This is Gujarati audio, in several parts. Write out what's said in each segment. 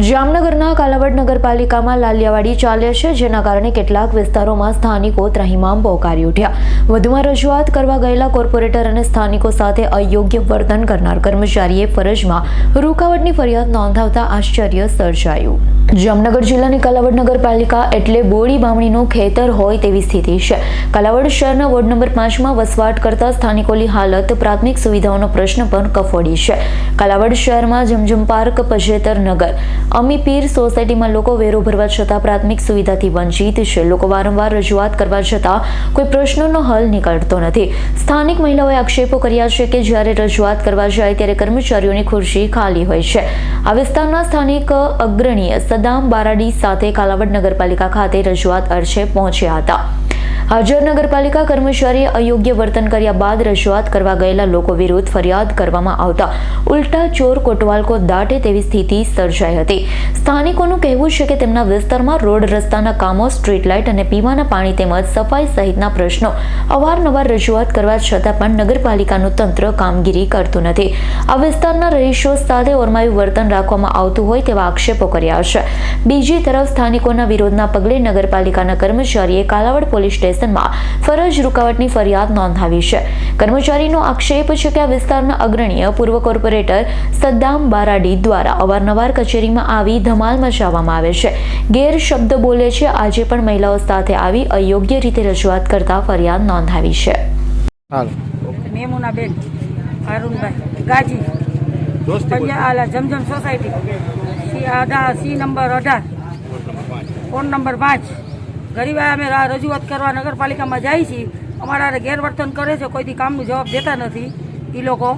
જામનગરના કાલાવડ નગરપાલિકામાં લાલિયાવાડી ચાલે છે, જેના કારણે કેટલાક વિસ્તારોમાં સ્થાનિકો ત્રહિમામ પોકારી ઉઠ્યા. વધુમાં રજૂઆત કરવા ગયેલા કોર્પોરેટર અને સ્થાનિકો સાથે અયોગ્ય વર્તન કરનાર કર્મચારીએ ફરજમાં રૂકાવટની ફરિયાદ નોંધાવતા આશ્ચર્ય સર્જાયું. જામનગર જિલ્લાની કાલાવડ નગરપાલિકા એટલે બોડી બામણીનું ખેતર હોય તેવી સ્થિતિ છે. કાલાવડ શહેરના વોર્ડ નંબર પાંચમાં વસવાટ કરતા સ્થાનિકોની હાલત પ્રાથમિક સુવિધાઓનો પ્રશ્ન પણ કફોડી છે. કાલાવડ શહેરમાં જમજમ પાર્ક પજેતર નગર. અમી પીર સોસાયટીમાં લોકો વેરો ભરવા છતાં પ્રાથમિક સુવિધાથી વંચિત છે. લોકો વારંવાર રજૂઆત કરવા છતાં કોઈ પ્રશ્નોનો હલ નીકળતો નથી. સ્થાનિક મહિલાઓએ આક્ષેપો કર્યા છે કે જ્યારે રજૂઆત કરવા જાય ત્યારે કર્મચારીઓની ખુરશી ખાલી હોય છે. આ વિસ્તારના સ્થાનિક અગ્રણીએ સદામ બારાડી સાથે કાલાવડ નગરપાલિકા ખાતે રજૂઆત અર્થે પહોંચ્યા હતા. હાજર નગરપાલિકા કર્મચારીએ અયોગ્ય વર્તન કર્યા બાદ રજૂઆત કરવા ગયેલા લોકો વિરુદ્ધ ફરિયાદ કરવામાં આવતા ઉલટા ચોર કોટવાલકો દાટે તેવી સ્થિતિ સર્જાઈ હતી. સ્થાનિકોનું કહેવું છે કે તેમના વિસ્તારમાં રોડ રસ્તાના કામો, સ્ટ્રીટ લાઇટ અને પીવાના પાણી તેમજ સફાઈ સહિતના પ્રશ્નો અવારનવાર રજૂઆત કરવા છતાં પણ નગરપાલિકાનું તંત્ર કામગીરી કરતું નથી. આ વિસ્તારના રહીશો સાથે ઓરમાયું વર્તન રાખવામાં આવતું હોય તેવા આક્ષેપો કર્યા છે. બીજી તરફ સ્થાનિકોના વિરોધના પગલે નગરપાલિકાના કર્મચારીએ કાલાવડ પોલીસ સ્ટેશનમાં ફરજ રૂકાવટની ફરિયાદ નોંધાવી છે. કર્મચારીનો આક્ષેપ છે કે આ વિસ્તારના અગ્રણીય પૂર્વ કોર્પોરેટર સદ્દામ બારાડી દ્વારા અવારનવાર કચેરીમાં આવી ધમાલ મચાવવામાં આવે છે. ગેરશબ્દ બોલે છે આજે પણ મહિલાઓ સાથે આવી અયોગ્ય રીતે રજૂઆત કરતા ફરિયાદ નોંધાવી છે. હાલ. અરુણભાઈ ગાજી પંજા જમજમ સોસાયટી સી અઢાર સી નંબર અઢાર ફોન નંબર પાંચ. ઘણી અમે રજૂઆત કરવા નગરપાલિકામાં જાય છીએ. અમારા ગેરવર્તન કરે છે, કોઈથી કામનું જવાબ દેતા નથી એ લોકો.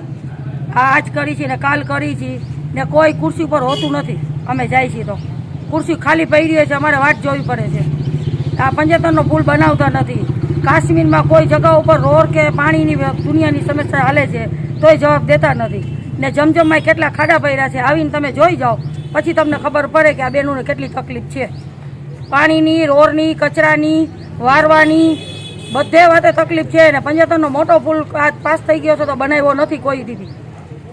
આ આજ કરી છે ને કાલ કરી છે ને કોઈ ખુરશી ઉપર હોતું નથી. અમે જાય છીએ તો. ખુરશી ખાલી પડી હોય છે, અમારે વાટ જોવી પડે છે. આ પંચતનનો પુલ બનાવતા નથી. કાશ્મીરમાં કોઈ જગા ઉપર રોડ કે પાણીની દુનિયાની સમસ્યા હાલે છે, તોય જવાબ દેતા નથી. ને જમજમમાં કેટલા ખાડા પડ્યા છે, આવીને તમે જોઈ જાઓ. પછી તમને ખબર પડે કે આ બહેનોને કેટલી તકલીફ છે. પાણીની રોડની કચરાની વારવાની બધે વાતે તકલીફ છે ને પંચોતેરનો મોટો પુલ પાસ થઈ ગયો છે તો બનાવ્યો નથી કોઈ દીધી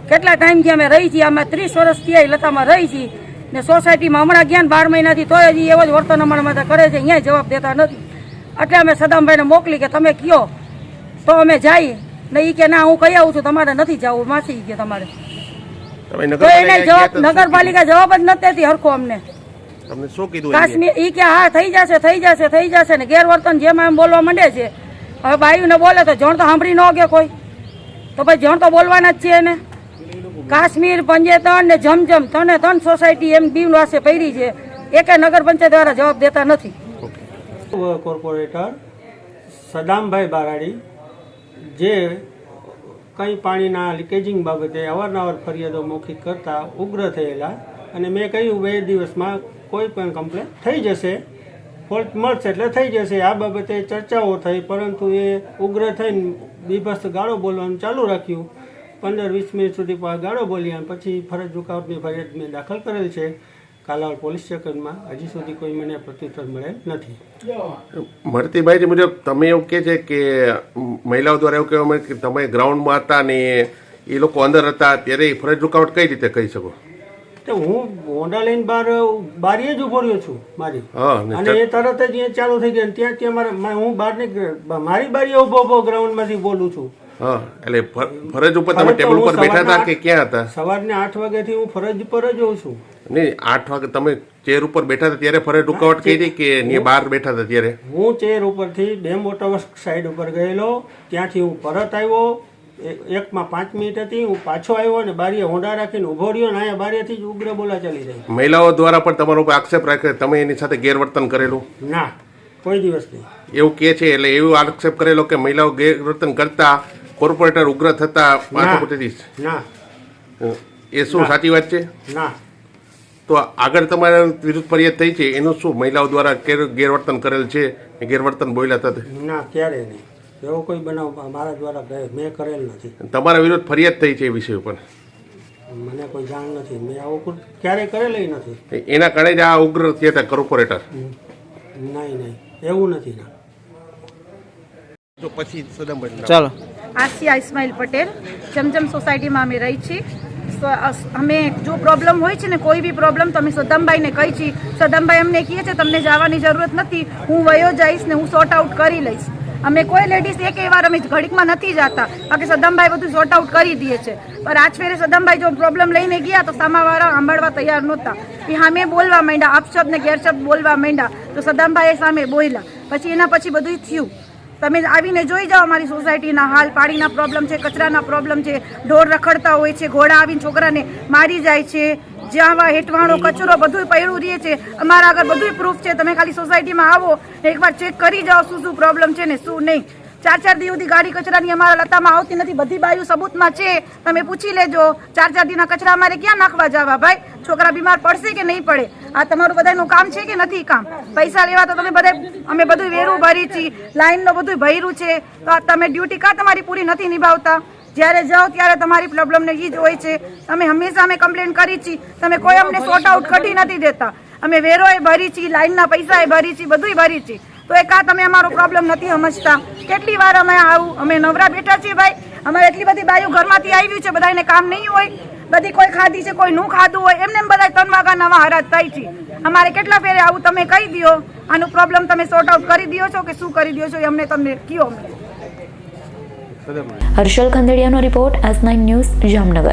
કેટલા ટાઈમથી અમે રહી છીએ? અમે ત્રીસ વર્ષથી ત્યાં લતામાં રહી છીએ ને સોસાયટીમાં હમણાં ગયા બાર મહિનાથી તોય હજી એવો જ વર્તન અમારા માટે કરે છે અહીંયા જવાબ દેતા નથી. એટલે અમે સદામભાઈને મોકલી કે તમે કયો? તો અમે જઈએ ને એ કે ના હું કહી આવું છું તમારે નથી જવું માસી કે તમારે. તો એને જવાબ નગરપાલિકા જવાબ જ નથી હરખો અમને. તમને શું કીધું કાશ્મીર ઈ કે હા થઈ જશે થઈ જશે થઈ જશે ને ગેરવર્તન જેમ એમ બોલવા માંડે છે. હવે બાયુને બોલે તો જણ તો સાંભળી ન કે કોઈ. તો ભાઈ જણ તો બોલવાના જ છે એને. કાશ્મીર પંજેતન ને જમજમ તને ત્રણ સોસાયટી એમ બીવ વાસે પહેરી છે. એકે નગર પંચાયત દ્વારા જવાબ દેતા નથી. કોર્પોરેટર સદામભાઈ બારાડી જે કંઈ પાણીના લીકેજિંગ બાબતે અવારનવાર ફરિયાદો મૌખિક કરતા ઉગ્ર થયેલા. અને મેં કહ્યું બે દિવસમાં કોઈ પણ કમ્પ્લેન થઈ જશે ફોલ્ટ મળશે એટલે થઈ જશે. આ બાબતે ચર્ચાઓ થઈ પરંતુ એ ઉગ્ર થઈને બીભત્સ ગાળો બોલવાનું ચાલુ રાખ્યું. પંદર વીસ મિનિટ સુધી ગાળો બોલ્યા અને પછી ફરજ રૂકાવટની ફરિયાદ મેં દાખલ કરેલ છે. કાલાવડ પોલીસ સ્ટેશનમાં હજી સુધી કોઈ મને પ્રત્યુત્તર મળેલ નથી. મળતી માહિતી મુજબ તમે એવું કહે છે કે મહિલાઓ દ્વારા એવું કહેવામાં કે તમે ગ્રાઉન્ડમાં હતા ને એ લોકો અંદર હતા ત્યારે એ ફરજ રૂકાવટ કઈ રીતે કહી શકો? તો હું હોન્ડા લઈને બહાર બારીએ જ ઊભો રહ્યો છું મારી. અને એ તરત જ અહીંયા ચાલુ થઈ ગયા. ત્યાં ત્યાં મારે હું બહારની મારી બારીએ ઊભો ઊભો ગ્રાઉન્ડમાંથી બોલું છું. હા એટલે ફરજ ઉપર તમે ટેબલ ઉપર બેઠા હતા કે ક્યાં હતા? સવારને આઠ વાગ્યાથી હું ફરજ પર જ હોઉં છું. નહીં આઠ વાગે તમે ચેર ઉપર બેઠા હતા ત્યારે ફરજ રૂકાવટ કહી હતી કે બહાર બેઠા હતા ત્યારે? હું ચેર ઉપરથી ડેમ ઓટોવર્ક સાઈડ ઉપર ગયેલો. ત્યાંથી હું પરત આવ્યો. એકમાં પાંચ મિનિટ હતી હું પાછો આવ્યો અને બારીએ હોંડા રાખીને ઊભો રહ્યો ને અહીંયા બારીએથી જ ઉગ્ર બોલા ચાલી રહી. મહિલાઓ દ્વારા પણ તમારો આક્ષેપ રાખે? તમે એની સાથે ગેરવર્તન કરેલું? ના કોઈ દિવસ નહીં. એવું કે છે એટલે એવું આક્ષેપ કરેલો કે મહિલાઓ ગેરવર્તન કરતા કોર્પોરેટર ઉગ્ર થતા માથાકૂટીથી ના એ શું સાચી વાત છે? ના. તો આગળ તમારા વિરુદ્ધ ફરિયાદ થઈ છે? એનું શું મહિલાઓ દ્વારા ગેરવર્તન કરેલ છે? ગેરવર્તન બોલ્યા હતા ના ક્યારે નહીં. એવો કોઈ બનાવ મારા દ્વારા મેં કરેલ નથી. તમારા વિરુદ્ધ ફરિયાદ થઈ છે એ વિષય ઉપર? મને કોઈ જાણ નથી. મેં આવું ક્યારેય કરેલી નથી. એના કારણે જ આ ઉગ્ર થયા હતા કોર્પોરેટર નહીં નહીં. એવું નથી ના. તો પછી ચાલો. આસિયા ઇસ્માઇલ પટેલ જમજમ સોસાયટીમાં અમે રહી છીએ. તો અમે જો પ્રોબ્લેમ હોય છે ને કોઈ બી પ્રોબ્લેમ તો અમે સદમભાઈને કહી છીએ. સદમભાઈ અમને કહે છે તમને જવાની જરૂરત નથી. હું વયો જઈશ ને હું સોર્ટ આઉટ કરી લઈશ. અમે કોઈ લેડીઝ એક વાર અમે ઘડીકમાં નથી જતા. બાકી સદમભાઈ બધું સોર્ટ આઉટ કરી દે છે. પણ આજ ફેરે સદમભાઈ જો પ્રોબ્લેમ લઈને ગયા તો સામાવાળા સાંભળવા તૈયાર નહોતા. એ સામે બોલવા માંડ્યા અપશબ્દ ને ગેરશબ્દ બોલવા માંડ્યા. તો સદમભાઈ સામે બોલ્યા. પછી એના પછી બધું થયું. તમે આવીને જોઈ જાઓ અમારી સોસાયટીના હાલ. પાણીના પ્રોબ્લેમ છે, કચરાના પ્રોબ્લેમ છે, ઢોર રખડતા હોય છે, ઘોડા આવીને છોકરાને મારી જાય છે. જ્યાં હેઠવાણો કચરો બધું પડ્યું રહે છે. અમારા આગળ બધું પ્રૂફ છે. તમે ખાલી સોસાયટીમાં આવો એકવાર ચેક કરી જાઓ શું શું પ્રોબ્લેમ છે ને શું નહીં. ચાર ચાર દિવસથી ગાડી કચરાની અમારા લતામાં આવતી નથી. બધી બાયું સબૂતમાં છે. તમે પૂછી લેજો. ચાર ચાર દિવસના કચરા અમારે ક્યાં નાખવા જવા ભાઈ? છોકરા બીમાર પડશે કે નહીં પડે? આ તમારું બધાનું કામ છે કે નથી કામ? પૈસા લેવા તો તમે બધા અમે બધું વેરું ભરી છીએ લાઈનનું બધું ભર્યું છે. તો તમે ડ્યુટી કા તમારી પૂરી નથી નિભાવતા? જ્યારે જાઓ ત્યારે તમારી પ્રોબ્લેમને એ જ હોય છે. અમે હંમેશા અમે કમ્પ્લેન કરી છીએ તમે કોઈ અમને સોર્ટ આઉટ કરી નથી દેતા. અમે વેરોએ ભરી છીએ લાઇનના પૈસાએ ભરી છીએ બધુંય ભરી છીએ તો એ કા તમે અમારો પ્રોબ્લેમ નથી સમજતા. કેટલી વાર અમે આવું અમે નવરા બેઠા છીએ ભાઈ. અમારે એટલી બધી બાયું ઘરમાંથી આવ્યું છે બધાને કામ નહીં હોય. બધી કોઈ ખાધી છે કોઈ નું ખાધું હોય. એમને એમ બધા ત્રણ વાગા નવા હરાજ થાય છે. અમારે કેટલા ફેરે આવું તમે કહી દો આનું પ્રોબ્લેમ તમે સોર્ટ આઉટ કરી દો છો કે શું કરી દો છો એ અમને તમને કયો Harshal ખંદેડિયાનો report S nine news Jamnagar.